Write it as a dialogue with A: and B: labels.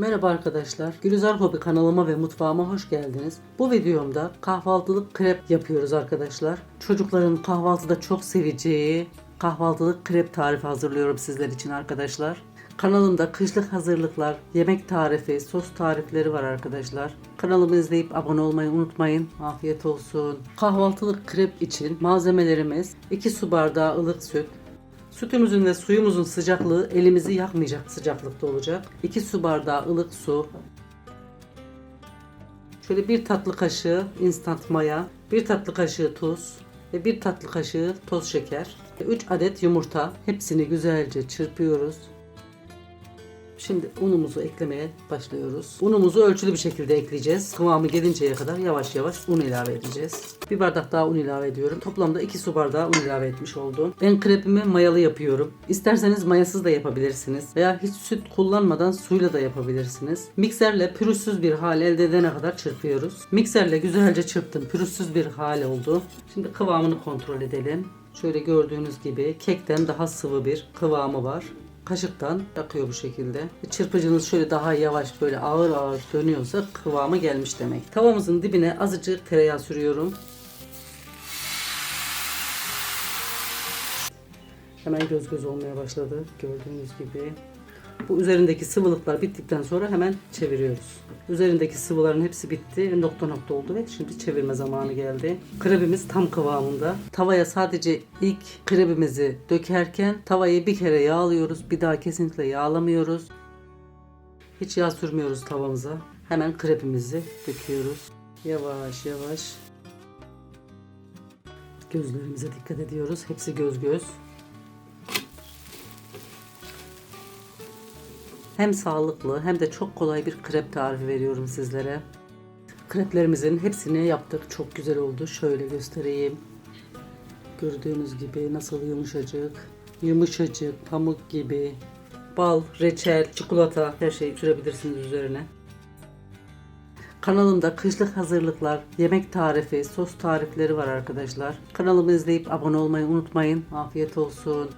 A: Merhaba arkadaşlar. Gülizar Hobi kanalıma ve mutfağıma hoş geldiniz. Bu videomda kahvaltılık krep yapıyoruz arkadaşlar. Çocukların kahvaltıda çok seveceği kahvaltılık krep tarifi hazırlıyorum sizler için arkadaşlar. Kanalımda kışlık hazırlıklar, yemek tarifi, sos tarifleri var arkadaşlar. Kanalımı izleyip abone olmayı unutmayın. Afiyet olsun. Kahvaltılık krep için malzemelerimiz 2 su bardağı ılık süt, Sütümüzün ve suyumuzun sıcaklığı elimizi yakmayacak sıcaklıkta olacak. 2 su bardağı ılık su. Şöyle bir tatlı kaşığı instant maya, bir tatlı kaşığı tuz ve bir tatlı kaşığı toz şeker. 3 adet yumurta. Hepsini güzelce çırpıyoruz. Şimdi unumuzu eklemeye başlıyoruz. Unumuzu ölçülü bir şekilde ekleyeceğiz. Kıvamı gelinceye kadar yavaş yavaş un ilave edeceğiz. Bir bardak daha un ilave ediyorum. Toplamda 2 su bardağı un ilave etmiş oldum. Ben krepimi mayalı yapıyorum. İsterseniz mayasız da yapabilirsiniz. Veya hiç süt kullanmadan suyla da yapabilirsiniz. Mikserle pürüzsüz bir hal elde edene kadar çırpıyoruz. Mikserle güzelce çırptım. Pürüzsüz bir hal oldu. Şimdi kıvamını kontrol edelim. Şöyle gördüğünüz gibi kekten daha sıvı bir kıvamı var kaşıktan akıyor bu şekilde. Çırpıcınız şöyle daha yavaş böyle ağır ağır dönüyorsa kıvamı gelmiş demek. Tavamızın dibine azıcık tereyağı sürüyorum. Hemen göz göz olmaya başladı gördüğünüz gibi. Bu üzerindeki sıvılıklar bittikten sonra hemen çeviriyoruz. Üzerindeki sıvıların hepsi bitti. Nokta nokta oldu ve şimdi çevirme zamanı geldi. Krebimiz tam kıvamında. Tavaya sadece ilk krebimizi dökerken tavayı bir kere yağlıyoruz. Bir daha kesinlikle yağlamıyoruz. Hiç yağ sürmüyoruz tavamıza. Hemen krepimizi döküyoruz. Yavaş yavaş. Gözlerimize dikkat ediyoruz. Hepsi göz göz. Hem sağlıklı hem de çok kolay bir krep tarifi veriyorum sizlere. Kreplerimizin hepsini yaptık. Çok güzel oldu. Şöyle göstereyim. Gördüğünüz gibi nasıl yumuşacık. Yumuşacık, pamuk gibi. Bal, reçel, çikolata her şeyi sürebilirsiniz üzerine. Kanalımda kışlık hazırlıklar, yemek tarifi, sos tarifleri var arkadaşlar. Kanalımı izleyip abone olmayı unutmayın. Afiyet olsun.